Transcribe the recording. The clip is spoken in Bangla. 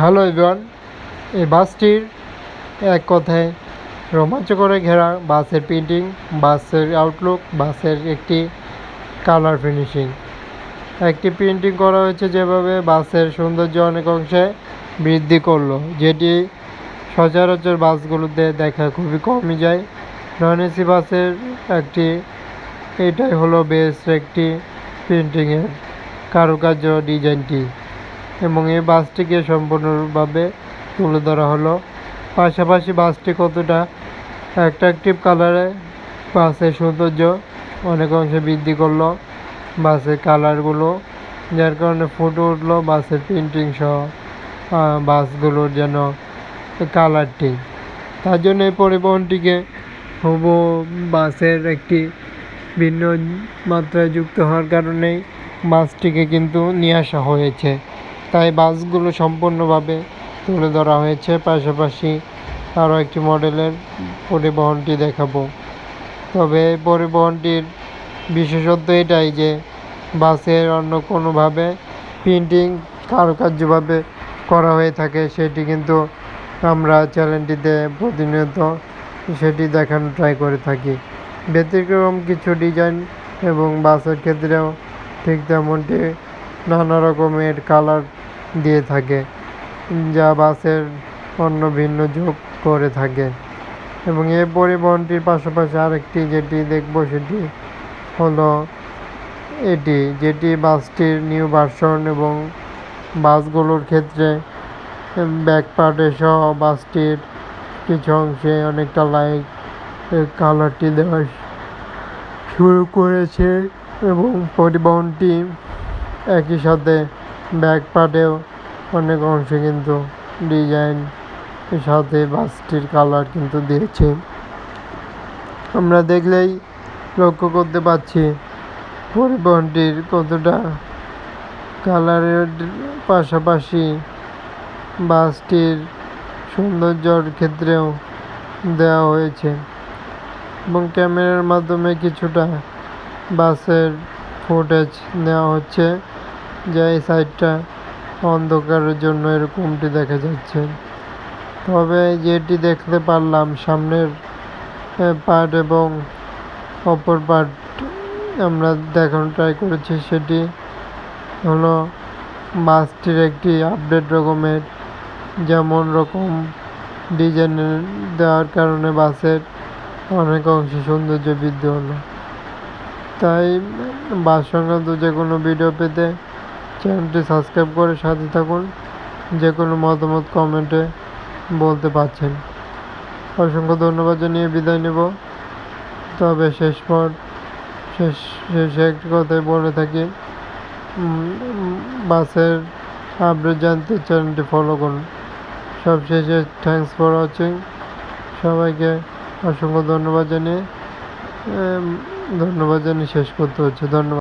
হ্যালো এভরিওয়ান, এই বাসটির এক কথায় রোমাঞ্চকরে ঘেরা বাসের প্রিন্টিং বাসের আউটলুক বাসের একটি কালার ফিনিশিং একটি প্রিন্টিং করা হয়েছে যেভাবে বাসের সৌন্দর্য অনেক অংশে বৃদ্ধি করল, যেটি সচরাচর বাসগুলোতে দেখা খুবই কমই যায়। নন এসি বাসের একটি, এটাই হলো বেস্ট একটি প্রিন্টিংয়ের কারুকার্য ডিজাইনটি এবং এই বাসটিকে সম্পূর্ণভাবে তুলে ধরা হলো। পাশাপাশি বাসটি কতটা অ্যাট্রাকটিভ কালারে বাসের সৌন্দর্য অনেক অংশে বৃদ্ধি করল। বাসের কালারগুলো যার কারণে ফুটে উঠল বাসের প্রিন্টিং সহ বাসগুলোর যেন কালারটি তার জন্য এই পরিবহনটিকে হুবু বাসের একটি ভিন্ন মাত্রায় যুক্ত হওয়ার কারণেই বাসটিকে কিন্তু নিয়ে আসা হয়েছে। তাই বাসগুলো সম্পূর্ণভাবে তুলে ধরা হয়েছে। পাশাপাশি আরও একটি মডেলের পরিবহনটি দেখাবো। তবে পরিবহনটির বিশেষত্ব এটাই যে বাসের অন্য কোনোভাবে প্রিন্টিং কারুকার্যভাবে করা হয়ে থাকে, সেটি কিন্তু আমরা চ্যানেলটিতে প্রতিনিয়ত সেটি দেখানো ট্রাই করে থাকি। ব্যতিক্রম কিছু ডিজাইন এবং বাসের ক্ষেত্রেও ঠিক তেমনটি নানা রকমের কালার দিয়ে থাকে। যা বাসের অন্য ভিন্ন যোগ করে থাকে। এবং এই পরিবহনটির পাশাপাশি আরেকটি যেটি দেখব সেটি হলো এটি, যেটি বাসটির নিউ ভার্সন এবং বাসগুলোর ক্ষেত্রে ব্যাক পার্টে সহ বাসটির কিছু অংশে অনেকটা লাইট কালারটি দেওয়া শুরু করেছে এবং পরিবহনটি একই সাথে ব্যাক পার্টেও অনেক অংশে কিন্তু ডিজাইন সাথে বাসটির কালার কিন্তু দিয়েছে। আমরা দেখলেই লক্ষ্য করতে পারছি পরিবহনটির কতটা কালারের পাশাপাশি বাসটির সৌন্দর্যর ক্ষেত্রেও দেওয়া হয়েছে এবং ক্যামেরার মাধ্যমে কিছুটা বাসের ফুটেজ নেওয়া হচ্ছে। যা এই সাইডটা অন্ধকারের জন্য এরকমটি দেখা যাচ্ছে। তবে যেটি দেখতে পারলাম, সামনের পার্ট এবং অপর পার্ট আমরা দেখানোর ট্রাই করেছি, সেটি হলো বাসটির একটি আপডেট রকমের, যেমন রকম ডিজাইনের দেওয়ার কারণে বাসের অনেক অংশে সৌন্দর্য বৃদ্ধি হলো। তাই বাস সংক্রান্ত যে কোনো ভিডিও পেতে চ্যানেলটি সাবস্ক্রাইব করে সাথে থাকুন। যে কোনো মতামত, কমেন্টে বলতে পারছেন। অসংখ্য ধন্যবাদ জানিয়ে বিদায় নেব। তবে শেষ পর শেষ শেষে একটি কথাই বলে থাকি। বাসের আপডেট জানতে চ্যানেলটি ফলো করুন। সবশেষে থ্যাংকস ফর ওয়াচিং সবাইকে অসংখ্য ধন্যবাদ জানিয়ে ধন্যবাদ জানিয়ে শেষ করতে হচ্ছে। ধন্যবাদ।